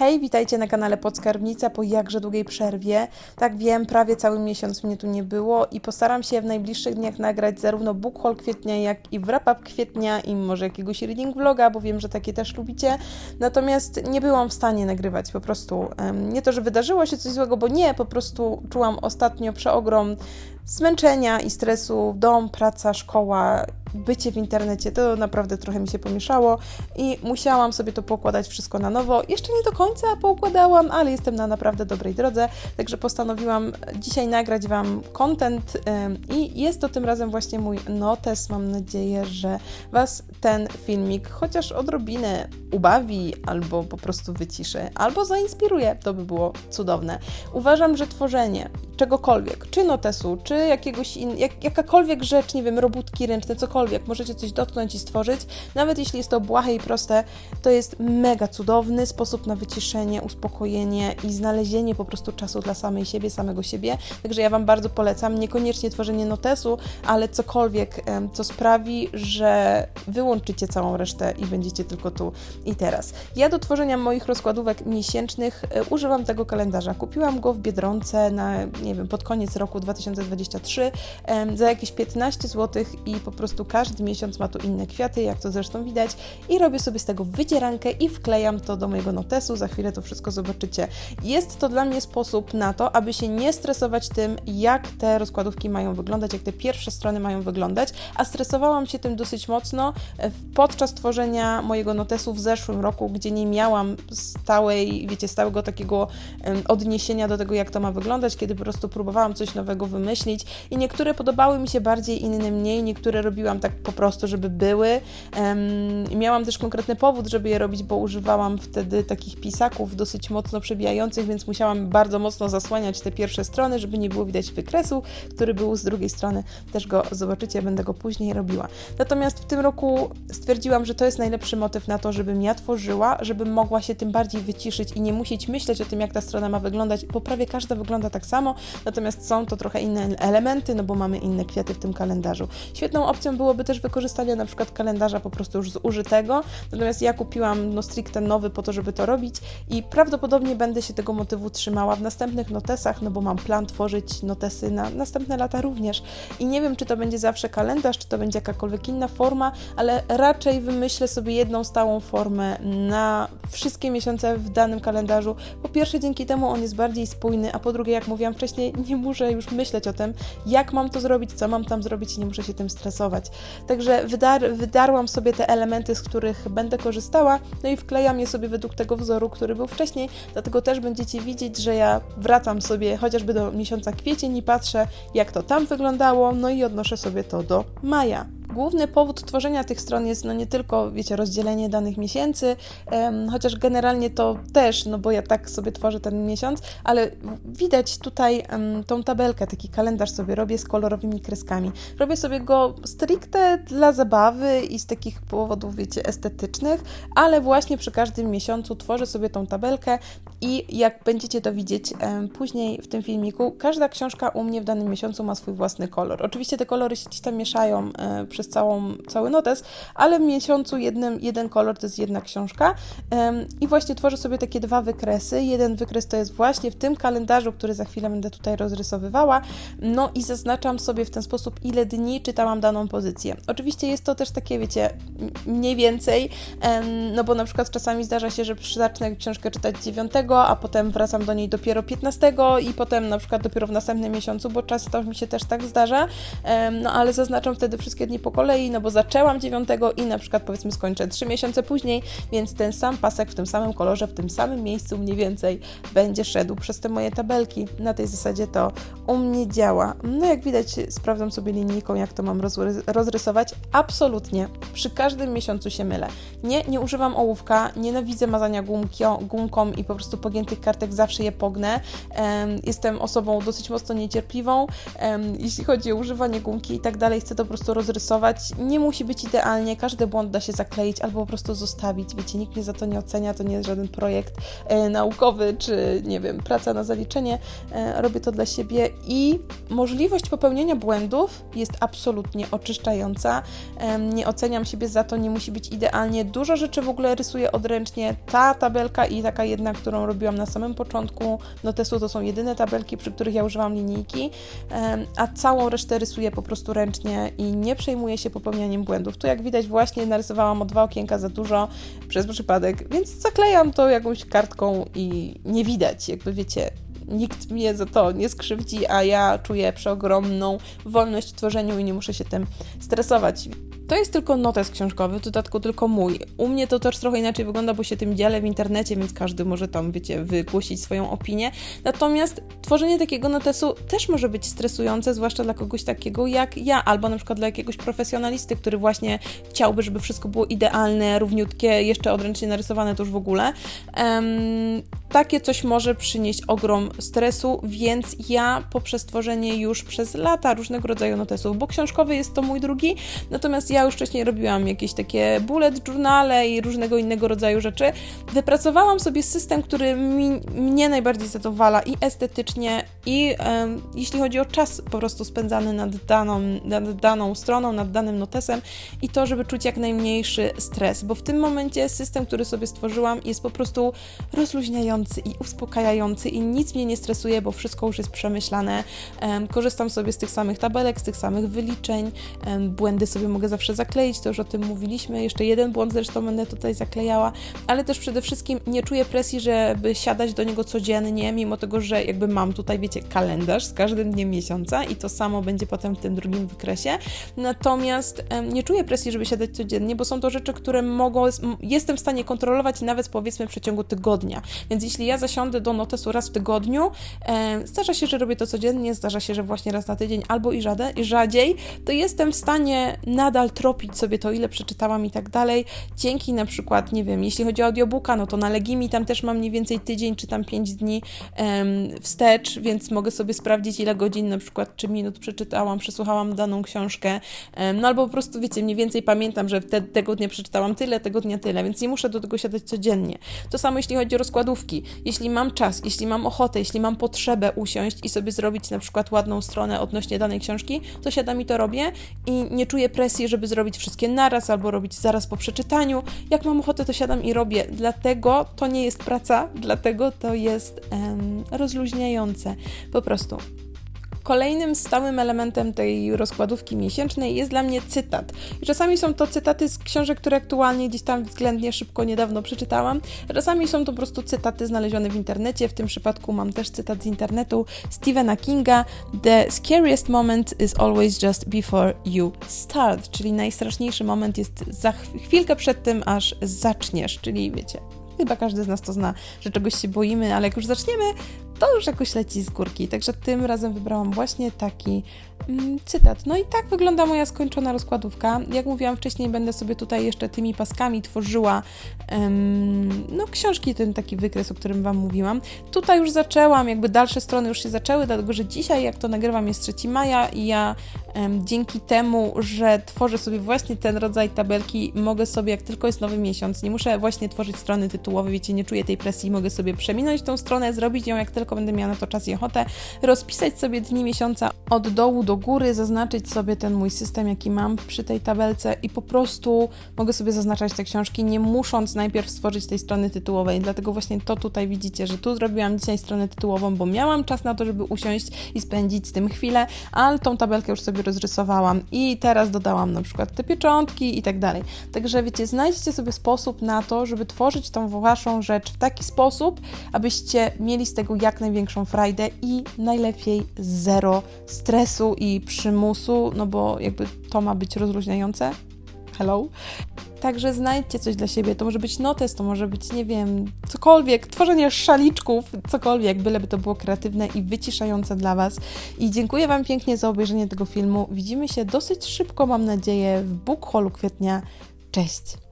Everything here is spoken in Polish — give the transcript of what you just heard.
Hej, witajcie na kanale Podskarbnica po jakże długiej przerwie. Tak wiem, prawie cały miesiąc mnie tu nie było i postaram się w najbliższych dniach nagrać zarówno book haul kwietnia, jak i wrap up kwietnia i może jakiegoś reading vloga, bo wiem, że takie też lubicie. Natomiast nie byłam w stanie nagrywać po prostu. Nie to, że wydarzyło się coś złego, bo nie, po prostu czułam ostatnio przeogrom zmęczenia i stresu, dom, praca, szkoła, bycie w internecie, to naprawdę trochę mi się pomieszało i musiałam sobie to poukładać wszystko na nowo. Jeszcze nie do końca poukładałam, ale jestem na naprawdę dobrej drodze, także postanowiłam dzisiaj nagrać Wam content i jest to tym razem właśnie mój notes. Mam nadzieję, że Was ten filmik chociaż odrobinę ubawi, albo po prostu wyciszy, albo zainspiruje. To by było cudowne. Uważam, że tworzenie czegokolwiek, czy notesu, czy jakiegoś in, jak, jakakolwiek rzecz, nie wiem, robótki ręczne, cokolwiek, możecie coś dotknąć i stworzyć, nawet jeśli jest to błahe i proste, to jest mega cudowny sposób na wyciszenie, uspokojenie i znalezienie po prostu czasu dla samej siebie, samego siebie. Także ja Wam bardzo polecam, niekoniecznie tworzenie notesu, ale cokolwiek, co sprawi, że wyłączycie całą resztę i będziecie tylko tu i teraz. Ja do tworzenia moich rozkładówek miesięcznych e, używam tego kalendarza. Kupiłam go w Biedronce na, nie wiem, pod koniec roku 2023 em, za jakieś 15 zł i po prostu każdy miesiąc ma tu inne kwiaty, jak to zresztą widać. I robię sobie z tego wydzierankę i wklejam to do mojego notesu, za chwilę to wszystko zobaczycie. Jest to dla mnie sposób na to, aby się nie stresować tym, jak te rozkładówki mają wyglądać, jak te pierwsze strony mają wyglądać, a stresowałam się tym dosyć mocno e, podczas tworzenia mojego notesu w zeszłym roku, gdzie nie miałam stałej, wiecie, stałego takiego odniesienia do tego, jak to ma wyglądać, kiedy po prostu próbowałam coś nowego wymyślić i niektóre podobały mi się bardziej, inne mniej, niektóre robiłam tak po prostu, żeby były. I miałam też konkretny powód, żeby je robić, bo używałam wtedy takich pisaków dosyć mocno przebijających, więc musiałam bardzo mocno zasłaniać te pierwsze strony, żeby nie było widać wykresu, który był z drugiej strony. Też go zobaczycie, będę go później robiła. Natomiast w tym roku stwierdziłam, że to jest najlepszy motyw na to, żebym ja tworzyła, żebym mogła się tym bardziej wyciszyć i nie musieć myśleć o tym, jak ta strona ma wyglądać, bo prawie każda wygląda tak samo, natomiast są to trochę inne elementy, no bo mamy inne kwiaty w tym kalendarzu. Świetną opcją byłoby też wykorzystanie na przykład kalendarza po prostu już zużytego, natomiast ja kupiłam no stricte nowy po to, żeby to robić i prawdopodobnie będę się tego motywu trzymała w następnych notesach, no bo mam plan tworzyć notesy na następne lata również i nie wiem, czy to będzie zawsze kalendarz, czy to będzie jakakolwiek inna forma, ale raczej wymyślę sobie jedną stałą formę na wszystkie miesiące w danym kalendarzu. Po pierwsze, dzięki temu on jest bardziej spójny, a po drugie, jak mówiłam wcześniej, nie muszę już myśleć o tym, jak mam to zrobić, co mam tam zrobić i nie muszę się tym stresować. Także wydar, wydarłam sobie te elementy, z których będę korzystała, no i wklejam je sobie według tego wzoru, który był wcześniej, dlatego też będziecie widzieć, że ja wracam sobie chociażby do miesiąca kwiecień i patrzę, jak to tam wyglądało, no i odnoszę sobie to do maja. Główny powód tworzenia tych stron jest no nie tylko, wiecie, rozdzielenie danych miesięcy, chociaż generalnie to też, no bo ja tak sobie tworzę ten miesiąc, ale widać tutaj tą tabelkę, taki kalendarz sobie robię z kolorowymi kreskami. Robię sobie go stricte dla zabawy i z takich powodów, wiecie, estetycznych, ale właśnie przy każdym miesiącu tworzę sobie tą tabelkę i jak będziecie to widzieć później w tym filmiku, każda książka u mnie w danym miesiącu ma swój własny kolor. Oczywiście te kolory się gdzieś tam mieszają e, przez całą, cały notes, ale w miesiącu jednym, jeden kolor to jest jedna książka i właśnie tworzę sobie takie dwa wykresy. Jeden wykres to jest właśnie w tym kalendarzu, który za chwilę będę tutaj rozrysowywała, no i zaznaczam sobie w ten sposób, ile dni czytałam daną pozycję. Oczywiście jest to też takie, wiecie, mniej więcej, no bo na przykład czasami zdarza się, że zacznę książkę czytać 9, a potem wracam do niej dopiero 15 i potem na przykład dopiero w następnym miesiącu, bo często mi się też tak zdarza, no ale zaznaczam wtedy wszystkie dni po kolei, no bo zaczęłam 9 i na przykład powiedzmy skończę 3 miesiące później, więc ten sam pasek w tym samym kolorze, w tym samym miejscu mniej więcej będzie szedł przez te moje tabelki. Na tej zasadzie to u mnie działa. No jak widać, sprawdzam sobie linijką, jak to mam rozry- rozrysować. Absolutnie. Przy każdym miesiącu się mylę. Nie, nie używam ołówka, nienawidzę mazania gumkio, gumką i po prostu pogiętych kartek zawsze je pognę. Em, jestem osobą dosyć mocno niecierpliwą, jeśli chodzi o używanie gumki i tak dalej. Chcę to po prostu rozrysować Nie musi być idealnie, każdy błąd da się zakleić albo po prostu zostawić. Wiecie, nikt mnie za to nie ocenia, to nie jest żaden projekt e, naukowy czy, nie wiem, praca na zaliczenie. E, robię to dla siebie i możliwość popełnienia błędów jest absolutnie oczyszczająca. E, nie oceniam siebie za to, nie musi być idealnie. Dużo rzeczy w ogóle rysuję odręcznie. Ta tabelka i taka jedna, którą robiłam na samym początku notesu, to są jedyne tabelki, przy których ja używam linijki, em, a całą resztę rysuję po prostu ręcznie i nie przejmuję się popełnianiem błędów. Tu jak widać właśnie narysowałam o dwa okienka za dużo przez przypadek, więc zaklejam to jakąś kartką i nie widać, jakby wiecie, nikt mnie za to nie skrzywdzi, a ja czuję przeogromną wolność w tworzeniu i nie muszę się tym stresować. To jest tylko notes książkowy, w dodatku tylko mój. U mnie to też trochę inaczej wygląda, bo się tym dzielę w internecie, więc każdy może tam, wiecie, wygłosić swoją opinię. Natomiast tworzenie takiego notesu też może być stresujące, zwłaszcza dla kogoś takiego jak ja, albo na przykład dla jakiegoś profesjonalisty, który właśnie chciałby, żeby wszystko było idealne, równiutkie, jeszcze odręcznie narysowane to już w ogóle. Um, takie coś może przynieść ogrom stresu, więc ja poprzez tworzenie już przez lata różnego rodzaju notesów, bo książkowy jest to mój drugi, natomiast ja już wcześniej robiłam jakieś takie bullet journale i różnego innego rodzaju rzeczy. Wypracowałam sobie system, który mi, mnie najbardziej zadowala i estetycznie, i um, jeśli chodzi o czas po prostu spędzany nad daną, nad daną stroną, nad danym notesem i to, żeby czuć jak najmniejszy stres, bo w tym momencie system, który sobie stworzyłam jest po prostu rozluźniający i uspokajający i nic mnie nie stresuje, bo wszystko już jest przemyślane. Um, korzystam sobie z tych samych tabelek, z tych samych wyliczeń, um, błędy sobie mogę zawsze zakleić, to już o tym mówiliśmy. Jeszcze jeden błąd zresztą będę tutaj zaklejała, ale też przede wszystkim nie czuję presji, żeby siadać do niego codziennie, mimo tego, że jakby mam tutaj, wiecie, kalendarz z każdym dniem miesiąca i to samo będzie potem w tym drugim wykresie. Natomiast nie czuję presji, żeby siadać codziennie, bo są to rzeczy, które mogą, jestem w stanie kontrolować nawet powiedzmy w przeciągu tygodnia. Więc jeśli ja zasiądę do notesu raz w tygodniu, zdarza się, że robię to codziennie, zdarza się, że właśnie raz na tydzień albo i, i rzadziej, to jestem w stanie nadal tropić sobie to, ile przeczytałam i tak dalej. Dzięki na przykład, nie wiem, jeśli chodzi o audiobooka, no to na Legimi tam też mam mniej więcej tydzień czy tam 5 dni em, wstecz, więc mogę sobie sprawdzić, ile godzin na przykład czy minut przeczytałam, przesłuchałam daną książkę. Em, no albo po prostu, wiecie, mniej więcej pamiętam, że te, tego dnia przeczytałam tyle, tego dnia tyle, więc nie muszę do tego siadać codziennie. To samo jeśli chodzi o rozkładówki. Jeśli mam czas, jeśli mam ochotę, jeśli mam potrzebę usiąść i sobie zrobić na przykład ładną stronę odnośnie danej książki, to siadam i to robię i nie czuję presji, żeby zrobić wszystkie naraz albo robić zaraz po przeczytaniu. Jak mam ochotę, to siadam i robię. Dlatego to nie jest praca, dlatego to jest em, rozluźniające. Po prostu. Kolejnym stałym elementem tej rozkładówki miesięcznej jest dla mnie cytat. I czasami są to cytaty z książek, które aktualnie gdzieś tam względnie szybko niedawno przeczytałam. Czasami są to po prostu cytaty znalezione w internecie. W tym przypadku mam też cytat z internetu Stephena Kinga: The scariest moment is always just before you start, czyli najstraszniejszy moment jest za chwilkę przed tym, aż zaczniesz, czyli wiecie, Chyba każdy z nas to zna, że czegoś się boimy, ale jak już zaczniemy, to już jakoś leci z górki. Także tym razem wybrałam właśnie taki mm, cytat. No i tak wygląda moja skończona rozkładówka. Jak mówiłam wcześniej, będę sobie tutaj jeszcze tymi paskami tworzyła no książki, ten taki wykres, o którym Wam mówiłam. Tutaj już zaczęłam, jakby dalsze strony już się zaczęły, dlatego że dzisiaj, jak to nagrywam, jest 3 maja i ja dzięki temu, że tworzę sobie właśnie ten rodzaj tabelki, mogę sobie, jak tylko jest nowy miesiąc, nie muszę właśnie tworzyć strony tytułowej, wiecie, nie czuję tej presji, mogę sobie przeminąć tą stronę, zrobić ją jak tylko będę miała na to czas i ochotę, rozpisać sobie dni miesiąca od dołu do góry, zaznaczyć sobie ten mój system, jaki mam przy tej tabelce i po prostu mogę sobie zaznaczać te książki, nie musząc najpierw stworzyć tej strony tytułowej. Dlatego właśnie to tutaj widzicie, że tu zrobiłam dzisiaj stronę tytułową, bo miałam czas na to, żeby usiąść i spędzić z tym chwilę, ale tą tabelkę już sobie rozrysowałam i teraz dodałam na przykład te pieczątki i tak dalej. Także wiecie, znajdźcie sobie sposób na to, żeby tworzyć tą waszą rzecz w taki sposób, abyście mieli z tego największą frajdę i najlepiej zero stresu i przymusu, no bo jakby to ma być rozluźniające. Hello. Także znajdźcie coś dla siebie. To może być notes, to może być, nie wiem, cokolwiek, tworzenie szaliczków, cokolwiek, byleby to było kreatywne i wyciszające dla Was. I dziękuję Wam pięknie za obejrzenie tego filmu. Widzimy się dosyć szybko, mam nadzieję, w Book Hallu kwietnia. Cześć!